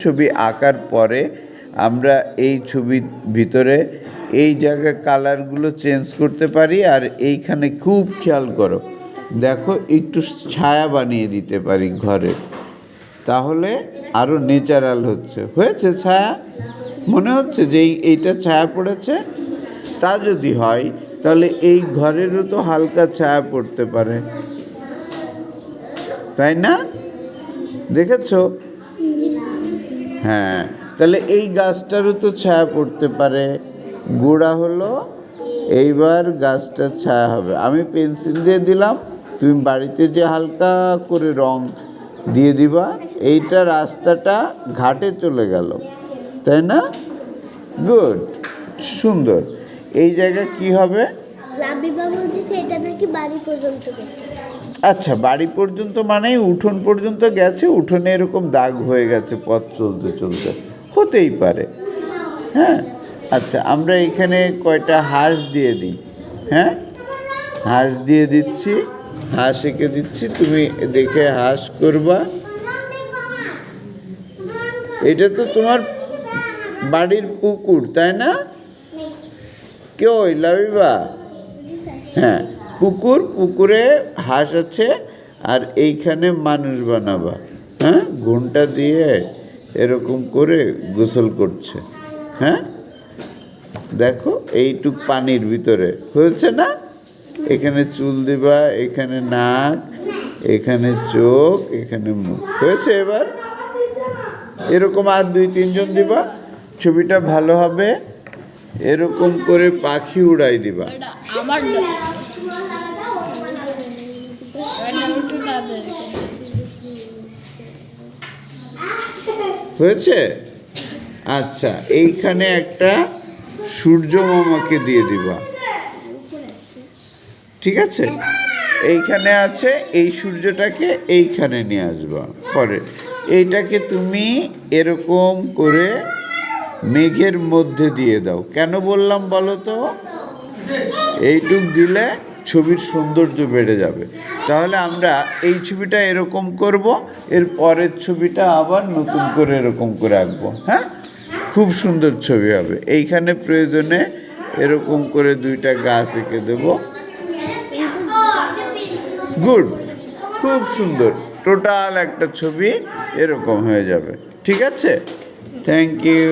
ছবি আঁকার পরে আমরা এই ছবির ভিতরে এই জায়গায় কালারগুলো চেঞ্জ করতে পারি আর এইখানে খুব খেয়াল করো। দেখো একটু ছায়া বানিয়ে দিতে পারি ঘরে। তাহলে আরও ন্যাচারাল হচ্ছে। হয়েছে ছায়া? মনে হচ্ছে যে এইটা ছায়া পড়েছে? তা যদি হয়, তাহলে এই ঘরেরও তো হালকা ছায়া পড়তে পারে। তাই না? দেখেছ? হ্যাঁ তাহলে এই গাছটারও তো ছায়া পড়তে পারে। গোড়া হলো, এইবার গাছটার ছায়া হবে। আমি পেন্সিল দিয়ে দিলাম, তুমি বাড়িতে যে হালকা করে রং দিয়ে দিবা, এইটা রাস্তাটা ঘাটে চলে গেল। তাই না? গুড, সুন্দর। এই জায়গায় কি হবে? এটা নাকি বাড়ি পর্যন্ত গেছে। আচ্ছা বাড়ি পর্যন্ত মানে উঠোন পর্যন্ত গেছে উঠোনে এরকম দাগ হয়ে গেছে পথ চলতে চলতে। হতেই পারে। হ্যাঁ? আচ্ছা আমরা এখানে কয়টা হাঁস দিয়ে দিই। হ্যাঁ? হাঁস দিয়ে দিচ্ছি হাঁস এঁকে দিচ্ছি তুমি দেখে হাঁস করবা। এটা তো তোমার বাড়ির পুকুর তাই না? কেউ লাবিবা? হ্যাঁ। পুকুর পুকুরে হাঁস আছে, আর এইখানে মানুষ বানাবা। হ্যাঁ? ঘুমটা দিয়ে এরকম করে গোসল করছে। হ্যাঁ? দেখো, এইটুক পানির ভিতরে। হয়েছে না? এখানে চুল দিবা, এখানে নাক, এখানে চোখ, এখানে মুখ। হয়েছে এবার? এরকম আর দুই, তিনজন দিবা, ছবিটা ভালো হবে। এরকম করে পাখি উড়াই দিবা। আমার হয়েছে? আচ্ছা এইখানে একটা সূর্য মামাকে দিয়ে দিবা। ঠিক আছে? এইখানে আছে, এই সূর্যটাকে এইখানে নিয়ে আসবা। পরে, এইটাকে তুমি এরকম করে মেঘের মধ্যে দিয়ে দাও। কেন বললাম বলো তো? এইটুক দিলে ছবির সৌন্দর্য বেড়ে যাবে। তাহলে আমরা এই ছবিটা এরকম করব, এর পরের ছবিটা আবার নতুন করে এরকম করে আঁকবো হ্যাঁ? খুব সুন্দর ছবি হবে। এইখানে প্রয়োজনে এরকম করে দুইটা গাছ এঁকে দেবো। গুড, খুব সুন্দর। টোটাল একটা ছবি এরকম হয়ে যাবে। ঠিক আছে? Thank you.